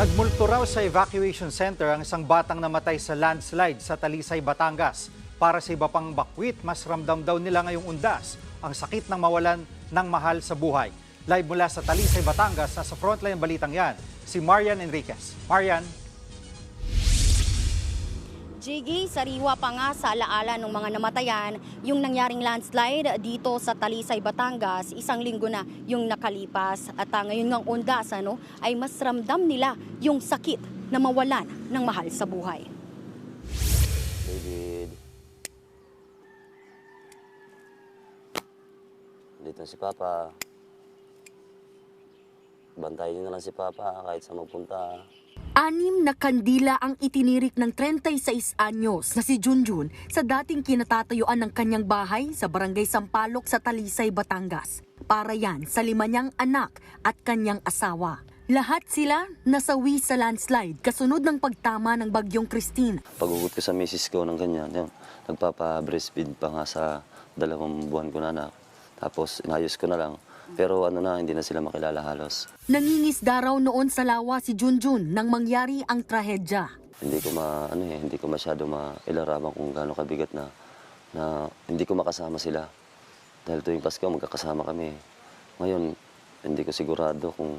Nagmulto raw sa evacuation center ang isang batang namatay sa landslide sa Talisay, Batangas. Para sa iba pang bakwit, mas ramdam daw nila ngayong undas ang sakit ng mawalan ng mahal sa buhay. Live mula sa Talisay, Batangas, nasa frontline ng balitang yan, si Marian Enriquez. Marian, Jiggy, sariwa pa nga sa alaala ng mga namatayan yung nangyaring landslide dito sa Talisay, Batangas. Isang linggo na yung nakalipas. At ah, ngayon ngang undas ano, ay mas ramdam nila yung sakit na mawalan ng mahal sa buhay. David. Dito si Papa. Bantayan niyo na lang si Papa kahit sa magpunta. Anim na kandila ang itinirik ng 36 anyos na si Junjun sa dating kinatatayuan ng kanyang bahay sa barangay Sampaloc sa Talisay, Batangas. Para yan sa lima niyang anak at kanyang asawa. Lahat sila nasawi sa landslide kasunod ng pagtama ng bagyong Christine. Pagugot ko sa misis ko ng ganyan. Yun, nagpapa-breastfeed pa nga sa dalawang buwan ko na anak. Tapos inayos ko na lang. Pero ano na, hindi na sila makilala halos. Nangingisda raw noon sa lawa si Junjun nang mangyari ang trahedya. Hindi ko ma ano eh, hindi ko masyado mailaraman kung gaano kabigat na na hindi ko makasama sila. Dahil tuwing Pasko magkakasama kami. Ngayon, hindi ko sigurado kung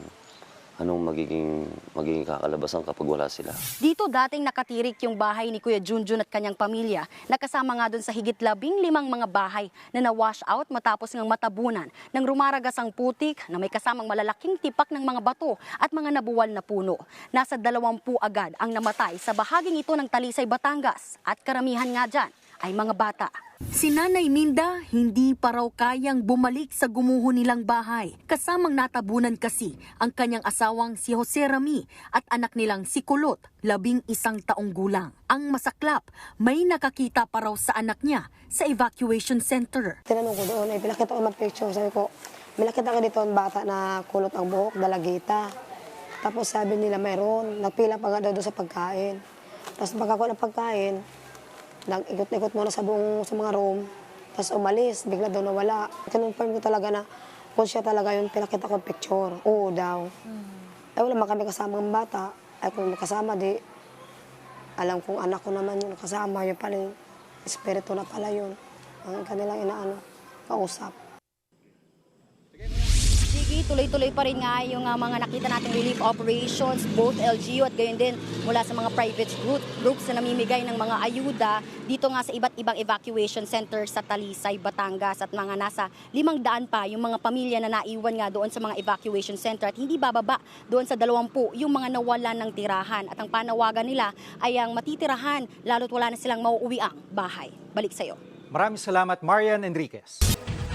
anong magiging magiging kakalabasan kapag wala sila. Dito dating nakatirik yung bahay ni Kuya Junjun at kanyang pamilya. Nakasama nga doon sa higit labing limang mga bahay na na-wash out matapos ng matabunan ng rumaragas ang putik na may kasamang malalaking tipak ng mga bato at mga nabuwal na puno. Nasa dalawampu agad ang namatay sa bahaging ito ng Talisay, Batangas at karamihan nga dyan ay mga bata. Si Nanay Minda hindi pa raw kayang bumalik sa gumuho nilang bahay. Kasamang natabunan kasi ang kanyang asawang si Jose Rami at anak nilang si Kulot, labing isang taong gulang. Ang masaklap, may nakakita pa raw sa anak niya sa evacuation center. Tinanong ko doon, eh, pinakita ko mag-picture. Sabi ko, may nakita ka dito ang bata na kulot ang buhok, dalagita. Tapos sabi nila, mayroon. Nagpila pa nga doon sa pagkain. Tapos pagkakuha ng pagkain, nag-ikot-ikot muna sa buong sa mga room. Tapos umalis, bigla daw nawala. Kinonfirm ko talaga na kung siya talaga yung pinakita ko picture. Oo daw. Eh wala man kami kasamang bata. Ay kung kasama, di alam kong anak ko naman yun kasama. Yun pala yung espiritu na pala yun. Ang kanilang inaano, kausap. Tuloy-tuloy pa rin nga yung ah, mga nakita nating relief operations, both LGU at gayon din mula sa mga private group, groups na namimigay ng mga ayuda dito nga sa iba't ibang evacuation center sa Talisay, Batangas at mga nasa limang daan pa yung mga pamilya na naiwan nga doon sa mga evacuation center at hindi bababa doon sa dalawampu yung mga nawalan ng tirahan at ang panawagan nila ay ang matitirahan lalo't wala na silang mauuwiang bahay. Balik sa'yo. maraming salamat Marian Enriquez.